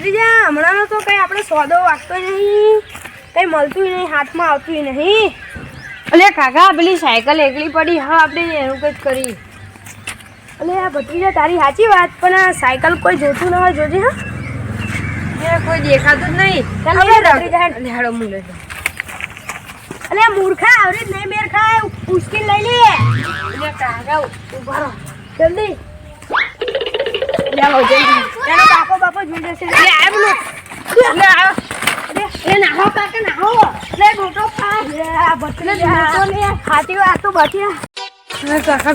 ભત્રીજા હમણાંનો તો કઈ આપણે સોદો વાગતો નહીં. કઈ મળતું નહીં હાથમાં આવતું નહીં. અલે કાકા પેલી સાયકલ એકલી પડી હા આપણે એનું કંઈક કરી અલે આ ભત્રીજા તારી સાચી વાત પણ આ સાયકલ કોઈ જોતું ના હોય જોજે હા. કોઈ દેખાતું જ નહીં. ચાલ હેડ. છે અલે મૂર્ખા આવરે જ નહીં મેર ખાય ઉશ્કેલ લઈ લે. કાકા ઊભા રહો. જલ્દી જાઓ જલ્દી. એનો બાપો બાપો જોઈ જશે લે આ બોલો લે આવો. એ નાહો કાકા નાહો. લે ગોટો ખા લે આ ભત્રીજા ગોટો લે ખાતી વાત તો ભત્રી કાકા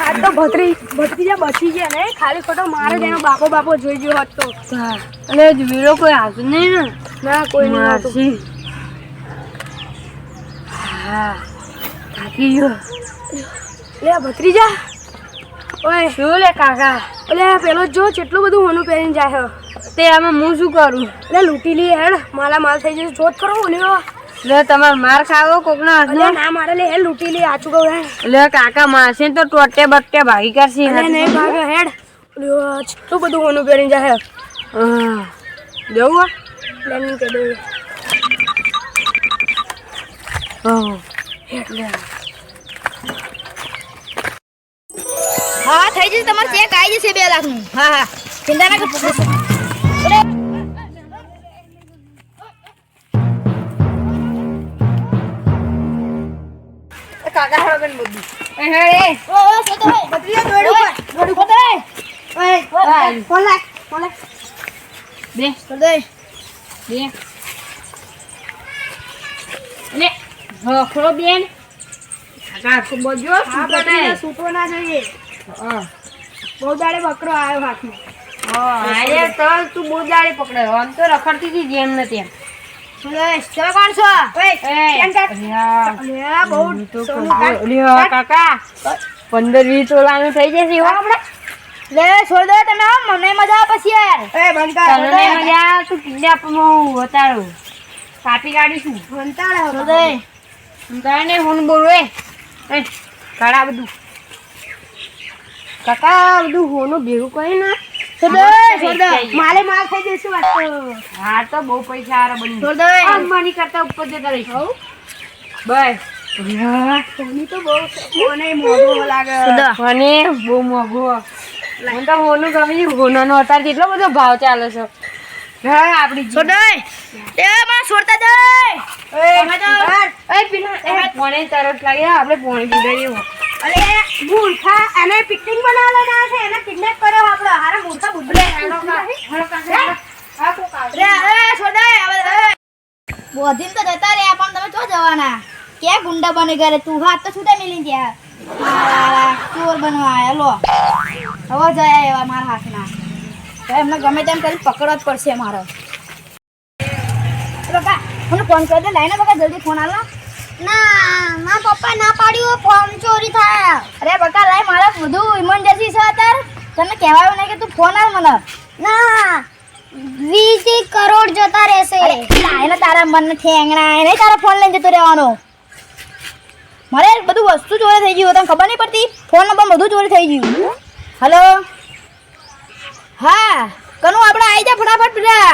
આ તો ભત્રી ભત્રીજા બચી ગયા ને ખાલી ખોટો મારે જ એનો બાપો બાપો જોઈ ગયો હોત અલે વીરો કોઈ હાથ નહીં ને? ના કોઈ નહીં. હા. થાકી ગયો. લે ભત્રીજા. ઓય શું લે કાકા? એટલે પેલો જો કેટલું બધું હોનું પહેરીને જાય તે આમાં હું શું કરું? લે લૂંટી લઈએ હેડ માલા માલ થઈ જશે. જોત કરો લ્યો લે તમારે માર ખાવો કોકના અલે ના મારે લે હેડ લૂંટી લઈએ આચું કહું હેડ. લે કાકા મારશે તો ટોટે બટે ભાગી કરશે અરે નહીં ભાગે હેડ. લ્યો કેટલું બધું હોનું પહેરીને જાય દેવું પ્લાનિંગ કરી દઈએ હેડ હા થઈ જશે તમારે ચેક આવી જશે બે લાખનું હા હા. ચિંતા ના કરશો કાકા હેડો બેન બધું. ઓ ઓ સોતો હોય દોડું પર દોડું પર ઓય ફોન લાગ બે. કર દે બે. લે ભોખરો બેન. કાકા બજો સૂટવો ના જોઈએ. હા. બહુ દાડે બકરો આવ્યો હાથમાં. હા તો તું બહુ પકડે. આમ તો રખડતી હતી જેમ ને તેમ. પંદર વીસ તોલાનું થઈ જશે હો. આપણે લે છોડ દો તમે મને મજા પછી યાર. એ મજા તું કિડનેપમાં હું વતાડું. કાપી કાઢીશું. હવે. છોડ દે હું બોલું એ. એ, કાઢા બધું. કાકા બધું હોનું ભેગું કરી ના માલે માલ થઈ જશે વાત તો. હા તો બહુ પૈસા હારા બની દે અંબાની કરતા ઉપર જતા રહીશું. બસ. સોની તો બહુ મને મોઢું લાગે. મને બહુ મોંઘું. મને તો હોનું ગમે હોનાનો અત્યારે કેટલો બધો ભાવ ચાલે છે. હા આપણી છોડ એ માં છોડતા દે. એ, પેલા એ પોણે તરત લાગે. આપણે પોણે પીડાઈએ અલે મૂર્ખા એને પિકનિક બનાવવાના છે એને કિડનેપ કર્યો આપણો. હારા મૂર્ખા બુડબુલે રે એ છોડે. બોધીન તો જતા રે પણ તમે ચો જવાના? ક્યાં ગુંડા બની ઘરે તું હાથ તો છૂટા મિલી ગયા. ચોર બનવા લો. હવે જયા એવા મારા હાથના. તો એમને ગમે તેમ કરી પકડવા જ પડશે મારો. બકા મને ફોન કરી દે લાઈને બકા જલ્દી ફોન આલો ના મારા પપ્પા ના પાડ્યું ફોન ચોરી થાય. અરે બકા લાઈ મારા બધું ઇમરજન્સી છે અત્યારે. તને કહેવાયું નહીં કે તું ફોન આવ મને. ના વીસ કરોડ જતા રહેશે. એને તારા મન ઠેંગણા એને તારા ફોન લઈને જતો રહેવાનો. મારે બધું વસ્તુ ચોરી થઈ ગયું તને ખબર નહીં પડતી? ફોન નંબર બધું ચોરી થઈ ગયું. હલો હા કનું આપણે આવી જા ફટાફટ પેલા.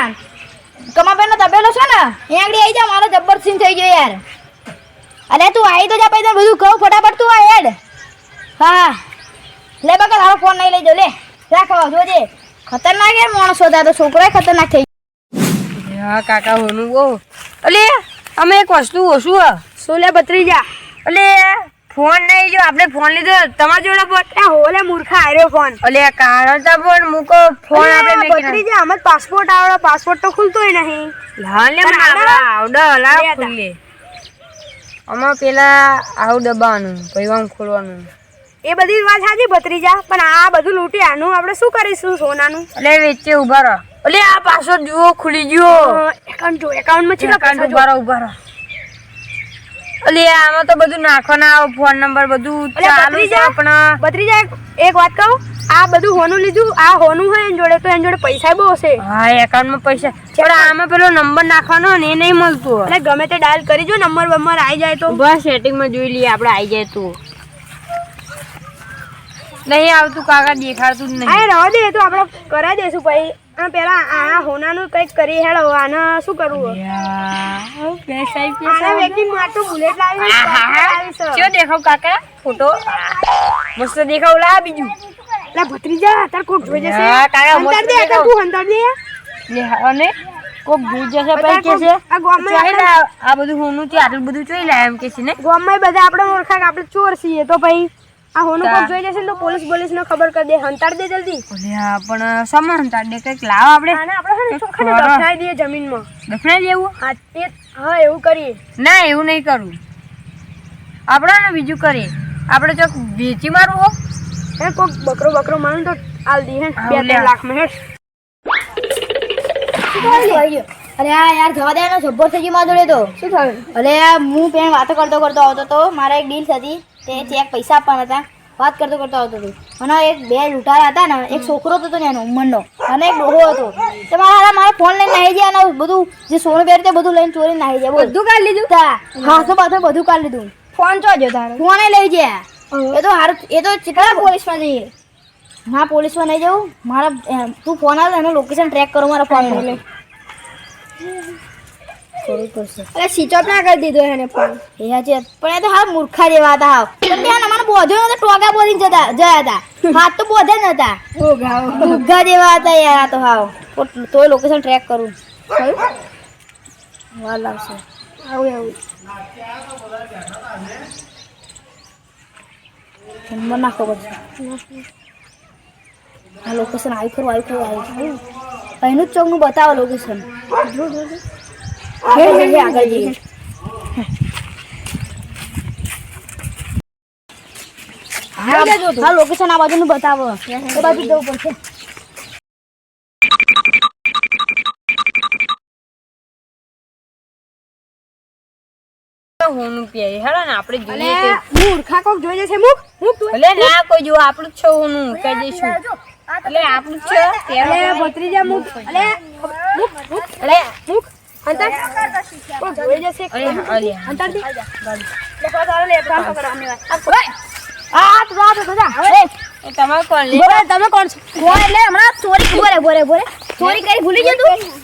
કમાબેનનો તબેલો છે ને ત્યાં આગળ આવી જા મારો જબ્બર સીન થઈ ગયો યાર. અરે તું આવી તો જા પછી તને બધું કહું ફટાફટ તું આ એડ હા. લે બકા તારો ફોન નહીં લઈ જાઉં લે. રાખો જોજે ખતરનાક યાર માણસો હતા તો છોકરો ખતરનાક થઈ હા કાકા હોનું બહુ અલે અમે એક વસ્તુ ઓછું હા. સોલે બત્રીજા અલે ફોન નહીં જો આપણે ફોન લીધો. તમારા જોડે એ હોલે મૂર્ખા આર્યો ફોન અલે કારણ તો પણ મૂકો ફોન આપણે મેં કીધું બત્રીજા અમે પાસપોર્ટ આવડો પાસપોર્ટ તો ખુલતોય નહીં. હા લે પણ પણ આના- હલા ખુલ્લે. આમાં પેલા આવું દબાવવાનું પછી આમ ખોલવાનું. એ બધી વાત સાચી ભત્રીજા. પણ આ બધું લૂંટ્યાનું આપણે શું કરીશું સોનાનું? એટલે વેચે ઊભા રહો. અલે આ પાછો જુઓ ખુલી ગયો. એકાઉન્ટ જો એકાઉન્ટમાં છે એકાઉન્ટ ઊભા રહો ઊભા રહો. એટલે આમાં તો બધું નાખવાના ફોન નંબર બધું ચાલુ છે. પણ ભત્રીજા એક વાત કહું. આ બધું હોનું લીધું? આ હોનું હોય એની જોડે તો એની જોડે પૈસા બહુ હશે. હા એકાઉન્ટમાં પૈસા. પણ આમાં પેલો નંબર નાખવાનો ને એ નહીં મળતું એટલે ગમે તે ડાયલ કરી જો નંબર બંબર આવી જાય તો. બસ સેટિંગમાં જોઈ લઈએ આપણે આવી જાય તો. નહીં આવતું કાકા દેખાડતું જ નહીં. આ રહો દે તો આપણે કરાવી દઈશું ભાઈ. આ પેલા આ હોનાનું કંઈક કરી હેડો આને શું કરવું? આના વેચી મારતો બુલેટ લાવી. ચો દેખાવ કાકા ફોટો. મસ્ત દેખાવ લા બીજું. લા ભત્રીજા તાર કોક જોઈ જશે? હા, કાકા, હંતાડ દે તાર તું હંતાડ દે. લે, અને કોક ભૂલ જશે પછી કે છે આ ગામમાં આ બધું હોનું થી આટલું બધું જોઈ લાય એમ કે છે ને. ગામમાં બધા આપણે ઓળખા કે આપણે ચોર છીએ તો ભાઈ આ હોનું કોક જોઈ જશે તો પોલીસ પોલીસ ને ખબર કરી દે હંતાડ દે જલ્દી. ઓલ્યા પણ સામાન દે કંઈક લાવ આપણે. ના આપણે છે ને દફનાઈ દઈએ જમીનમાં. દફનાઈ દેવું? હા તે હા એવું કરીએ. ના એવું નહીં કરવું આપણે બીજું કરીએ. આપણે ચોક વેચી મારવું હો. હે કોક બકરો બકરો માન તો આલ દી હે બે ત્રણ લાખમાં હે અરે આ યાર જવા દે એનો જબ્બર થઈ ગયો મારા જોડે તો. શું થયું? અરે આ હું પેન વાતો કરતો કરતો આવતો તો મારા એક ડીલ હતી તે ચેક પૈસા આપવાના હતા. વાત કરતો કરતો આવતો હતો. અને એક બે લૂંટારા હતા ને એક છોકરો હતો ને એનો ઉંમરનો. અને એક ડોહો હતો. તો મારા મારા ફોન લઈને નાહી ગયા અને બધું જે સોનું પહેર્યું તે બધું લઈને ચોરીને નાહી ગયા બધું કાઢી લીધું? હા હાથો બાથો બધું કાઢી લીધું. ફોન ચોજો તારો? ફોન લઈ ગયા. એ તો હારું એ તો કેટલા પોલીસમાં જઈએ. હા પોલીસમાં નહીં જવું. મારા તું ફોન આવે એનું લોકેશન ટ્રેક કરો મારા ફોન એટલે અરે સ્વિચ ઓફ ના કરી દીધો એને ફોન એ હાચી પણ એ તો હાલ મૂર્ખા જેવા હતા હાવ. ત્યાં અમારે બોધો નતો ટોગા બોલીને જતા જયા હતા. હાથ તો બોધે જ નતા. મૂર્ખા જેવા હતા યાર આ તો હાવ. તોય લોકેશન ટ્રેક કરું. વાર લાગશે આવું આવું. નંબર નાખવો પડશે આ લોકેશન આવી ખરું આવી ખરું આવી અહીંનું જ ચોકનું બતાવો લોકેશન આગળ જઈએ. હા લોકેશન આ બાજુનું બતાવો. એ બાજુ જવું પડશે. હોનું પીએ હેડો ને આપણે જોઈએ કે મૂર્ખા કોક જોઈ જશે મુક મુક તું ભલે ના કોઈ જો આપણું જ છે હોનું કહી દઈશું. એટલે આપણું જ છે અરે ભત્રીજા મુક એટલે મુક મુક એટલે મુક અંતર. કોક જોઈ જશે. અરે અંતર દી લેખવા તારો લે કામ પકડવાની વાત આ તું જા તું એ એ કોણ લે તમે કોણ છો? એટલે હમણાં ચોરી ભોરે બોલે બોલે. ચોરી કરી ભૂલી ગયો તું?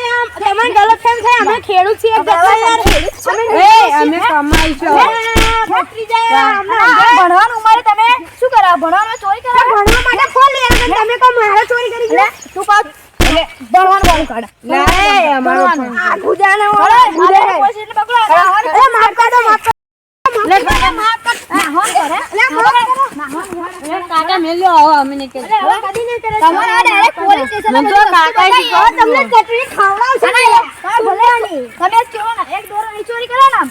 લે. ગલત કેમ તમને થાય? અમે ખેડૂત છીએ અમે અમે છો. ભણવાનું ઉંમરે તમે શું કરા? ભણવાનું ચોરી કરા? ભણવા માટે ફોન લઈ આવ્યા તમે કો મારે ચોરી કરી લે તું કહો. ભણવાનું કોણ કાઢ લે અમારો ફોન આ ગુજાને અરે, માફ કર માફ કાકા મેલ્યો આવો તમારે તો તમને ચટણી ને. તમે ને, એક દોરો નહીં ચોરી કરો ને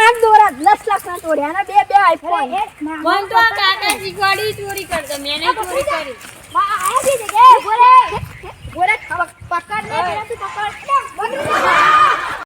આઠ દોરા, દસ લાખના ચોર્યા અને બે બે iPhone. મને તો આ કાકા શીખવાડી ચોરી કરતા મેં ચોરી કરી માં આયા છે કે, ઊભો રે. પકડ ને, પકડ. બંધ રહો.